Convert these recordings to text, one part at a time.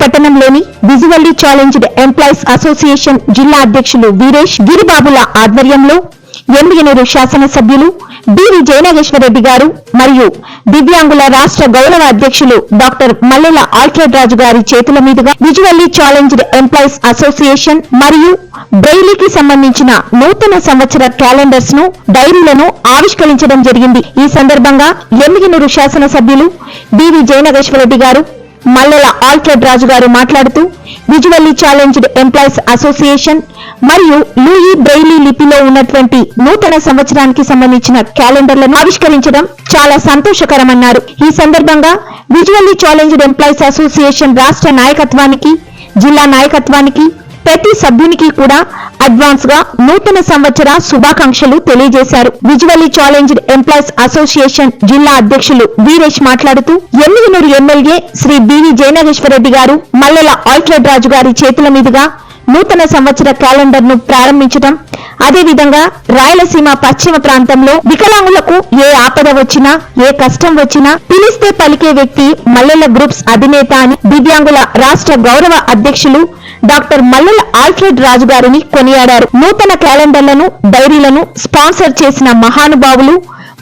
పట్టణంలోని visually challenged employees association జిల్లా అధ్యక్షులు వీరేష్ గిరిబాబుల ఆధ్వర్యంలో ఎన్నికనూరు శాసనసభ్యులు బివి జయనాగేశ్వరరెడ్డి గారు మరియు దివ్యాంగుల రాష్ట్ర గౌరవ అధ్యక్షులు డాక్టర్ మల్లెల ఆల్ఫ్రెడ్ రాజు గారి చేతుల మీదుగా విజువల్లీ ఛాలెంజ్డ్ ఎంప్లాయీస్ అసోసియేషన్ మరియు బ్రెయిలీకి సంబంధించిన నూతన సంవత్సర క్యాలెండర్స్ను డైరీలను ఆవిష్కరించడం జరిగింది. ఈ సందర్భంగా ఎమ్మిగినూరు శాసనసభ్యులు బివి జయనాగేశ్వరరెడ్డి గారు మల్లెల ఆల్ఫ్రెడ్ రాజు గారు మాట్లాడుతూ విజువల్లీ ఛాలెంజ్డ్ ఎంప్లాయీస్ అసోసియేషన్ మరియు లూయి బ్రెయిలీ లిపిలో ఉన్నటువంటి నూతన సంవత్సరానికి సంబంధించిన క్యాలెండర్లను ఆవిష్కరించడం చాలా సంతోషకరమన్నారు. ఈ సందర్భంగా విజువల్లీ ఛాలెంజ్డ్ ఎంప్లాయీస్ అసోసియేషన్ రాష్ట్ర నాయకత్వానికి జిల్లా నాయకత్వానికి ప్రతి సభ్యునికి కూడా అడ్వాన్స్గా నూతన సంవత్సర శుభాకాంక్షలు తెలియజేశారు. విజువల్లీ ఛాలెంజ్డ్ ఎంప్లాయీస్ అసోసియేషన్ జిల్లా అధ్యక్షులు వీరేష్ మాట్లాడుతూ Emmiganur MLA Shri B V Jayanageswarareddy గారు మల్లెల ఆల్ట్రెడ్ రాజు గారి చేతుల మీదుగా నూతన సంవత్సర క్యాలెండర్ను ప్రారంభించడం అదేవిధంగా రాయలసీమ పశ్చిమ ప్రాంతంలో వికలాంగులకు ఏ ఆపద వచ్చినా ఏ కష్టం వచ్చినా పిలిస్తే పలికే వ్యక్తి మల్లెల గ్రూప్స్ అధినేత అని దివ్యాంగుల రాష్ట్ర గౌరవ అధ్యక్షులు డాక్టర్ మల్లెల ఆల్ఫ్రెడ్ రాజు గారిని కొనియాడారు. నూతన క్యాలెండర్లను డైరీలను స్పాన్సర్ చేసిన మహానుభావులు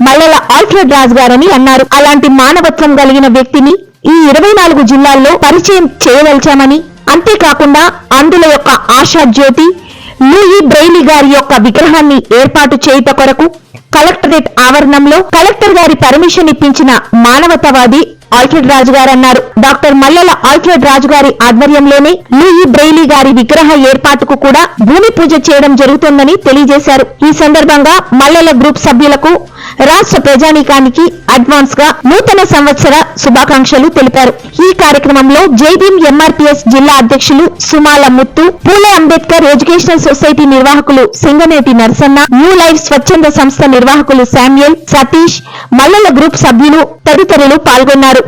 మల్లెల ఆల్ఫ్రెడ్ రాజు గారని అన్నారు. అలాంటి మానవత్వం కలిగిన వ్యక్తిని ఈ ఇరవై నాలుగు జిల్లాల్లో పరిచయం చేయవలచామని అంతేకాకుండా అందుల యొక్క ఆశా జ్యోతి లూయి బ్రెయిలీ గారి యొక్క విగ్రహాన్ని ఏర్పాటు చేయుట కొరకు కలెక్టరేట్ ఆవరణంలో కలెక్టర్ గారి పర్మిషన్ ఇప్పించిన మానవతావాది ఆల్ఫ్రెడ్ రాజు గారు అన్నారు. డాక్టర్ మల్లెల ఆల్ఫ్రెడ్ రాజు గారి ఆధ్వర్యంలోనే లూయి బ్రెయిలీ గారి విగ్రహ ఏర్పాటుకు కూడా భూమి పూజ చేయడం జరుగుతోందని తెలియజేశారు. ఈ సందర్భంగా మల్లెల గ్రూప్ సభ్యులకు రాష్ట్ర ప్రజానీకానికి అడ్వాన్స్గా నూతన సంవత్సర శుభాకాంక్షలు తెలిపారు. ఈ కార్యక్రమంలో జైభీం ఎంఆర్పీఎస్ జిల్లా అధ్యక్షులు సుమాల ముత్తు పూలే అంబేద్కర్ ఎడ్యుకేషనల్ సొసైటీ నిర్వాహకులు సింగనేటి నరసన్న న్యూ లైఫ్ స్వచ్ఛంద సంస్థ నిర్వాహకులు శామ్యుయల్ సతీష్ మల్లెల గ్రూప్ సభ్యులు తదితరులు పాల్గొన్నారు.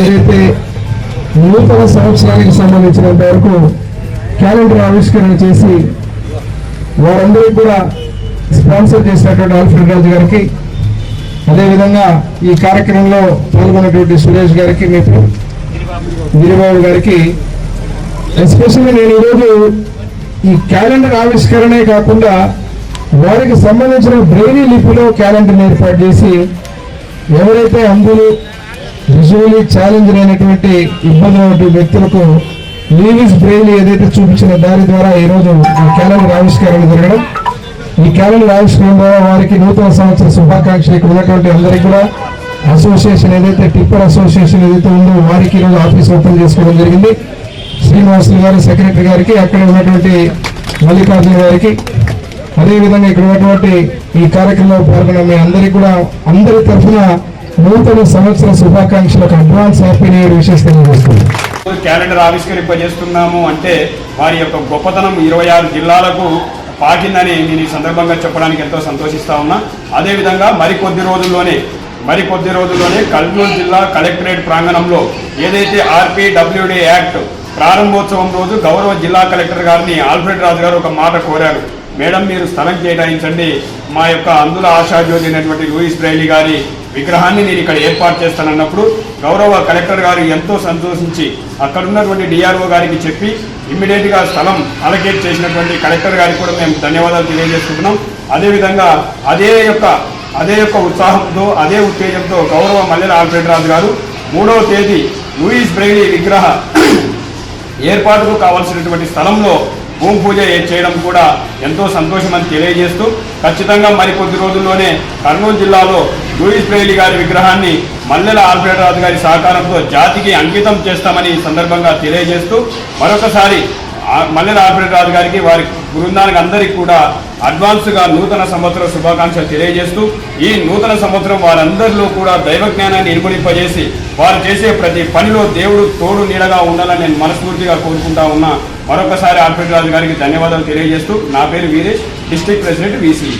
ఏదైతే నూతన సంవత్సరానికి సంబంధించినంత వరకు క్యాలెండర్ ఆవిష్కరణ చేసి వారందరికీ కూడా స్పాన్సర్ చేసినటువంటి ఆల్ఫ్రెడ్ రాజు గారికి అదేవిధంగా ఈ కార్యక్రమంలో పాల్గొన్నటువంటి సురేష్ గారికి మీకు గిరిబాబు గారికి. ఎస్పెషల్లీ నేను ఈరోజు ఈ క్యాలెండర్ ఆవిష్కరణే కాకుండా వారికి సంబంధించిన బ్రెయిలీ లిపిలో క్యాలెండర్ని ఏర్పాటు చేసి ఎవరైతే అందులో విజువలీ ఛాలెంజ్ అయినటువంటి ఇబ్బంది ఉన్నటువంటి వ్యక్తులకు లీవిస్ బ్రెయిలీ ఏదైతే చూపించిన దాని ద్వారా ఈరోజు క్యాలెండర్ ఆవిష్కరణ జరగడం ఈ క్యాలెండర్ ఆవిష్కరణ ద్వారా వారికి నూతన సంవత్సర శుభాకాంక్షలు ఇక్కడ ఉన్నటువంటి అందరికీ కూడా అసోసియేషన్ ఏదైతే టిప్పర్ అసోసియేషన్ ఏదైతే ఉందో వారికి ఈరోజు ఆఫీస్ ఓపెన్ చేసుకోవడం జరిగింది. శ్రీనివాసులు గారు సెక్రటరీ గారికి అక్కడ ఉన్నటువంటి మల్లికార్జున గారికి అదేవిధంగా ఇక్కడ ఉన్నటువంటి ఈ కార్యక్రమంలో పాల్గొన్న మీ అందరికీ కూడా అందరి తరఫున నూతన సంవత్సర శుభాకాంక్షలకు advance happy new year wishes తెలియజేస్తుంది క్యాలెండర్ ఆవిష్కరింపజేస్తున్నాము అంటే వారి యొక్క గొప్పతనం ఇరవై ఆరు జిల్లాలకు పాకిందని నేను ఈ సందర్భంగా చెప్పడానికి ఎంతో సంతోషిస్తా ఉన్నా. అదేవిధంగా మరికొద్ది రోజుల్లోనే మరికొద్ది రోజుల్లోనే కర్నూలు జిల్లా కలెక్టరేట్ ప్రాంగణంలో ఏదైతే ఆర్పీడబ్ల్యూడి యాక్ట్ ప్రారంభోత్సవం రోజు గౌరవ జిల్లా కలెక్టర్ గారిని ఆల్ఫ్రెడ్ రాజు గారు ఒక మాట కోరారు. మేడం మీరు స్థలం కేటాయించండి. మా యొక్క అందుల ఆశాజ్యోతి అయినటువంటి లూయిస్ బ్రైలీ గారి విగ్రహాన్ని నేను ఇక్కడ ఏర్పాటు చేస్తానన్నప్పుడు గౌరవ కలెక్టర్ గారు ఎంతో సంతోషించి అక్కడ ఉన్నటువంటి డిఆర్ఓ గారికి చెప్పి ఇమ్మీడియట్గా స్థలం అలకేట్ చేసినటువంటి కలెక్టర్ గారికి కూడా మేము ధన్యవాదాలు తెలియజేసుకుంటున్నాం. అదేవిధంగా అదే యొక్క అదే యొక్క ఉత్సాహంతో అదే ఉత్తేజంతో గౌరవ మల్లెల ఆల్ఫ్రెడ్ రాజు గారు మూడవ తేదీ లూయిస్ బ్రైలీ విగ్రహ ఏర్పాటుకు కావాల్సినటువంటి స్థలంలో భూమి పూజ చేయడం కూడా ఎంతో సంతోషం అని తెలియజేస్తూ ఖచ్చితంగా మరికొద్ది రోజుల్లోనే కర్నూలు జిల్లాలో లూయిస్ బ్రెయిలి గారి విగ్రహాన్ని మల్లెల ఆల్ఫ్రెడ్ రాజు గారి సహకారంతో జాతికి అంకితం చేస్తామని సందర్భంగా తెలియజేస్తూ మరొకసారి మల్లెల ఆల్ఫ్రెడ్ రాజు గారికి వారి బృందానికి అందరికీ కూడా అడ్వాన్స్గా నూతన సంవత్సర శుభాకాంక్షలు తెలియజేస్తూ ఈ నూతన సంవత్సరం వారందరిలో కూడా దైవ జ్ఞానాన్ని ఇనుమడింపజేసి వారు చేసే ప్రతి పనిలో దేవుడు తోడు నీడగా ఉండాలని నేను మనస్ఫూర్తిగా కోరుకుంటా ఉన్నా. మరొకసారి ఆల్ఫ్రెడ్ రాజు గారికి ధన్యవాదాలు తెలియజేస్తూ నా పేరు వీరేష్ డిస్ట్రిక్ట్ ప్రెసిడెంట్ వీసీ.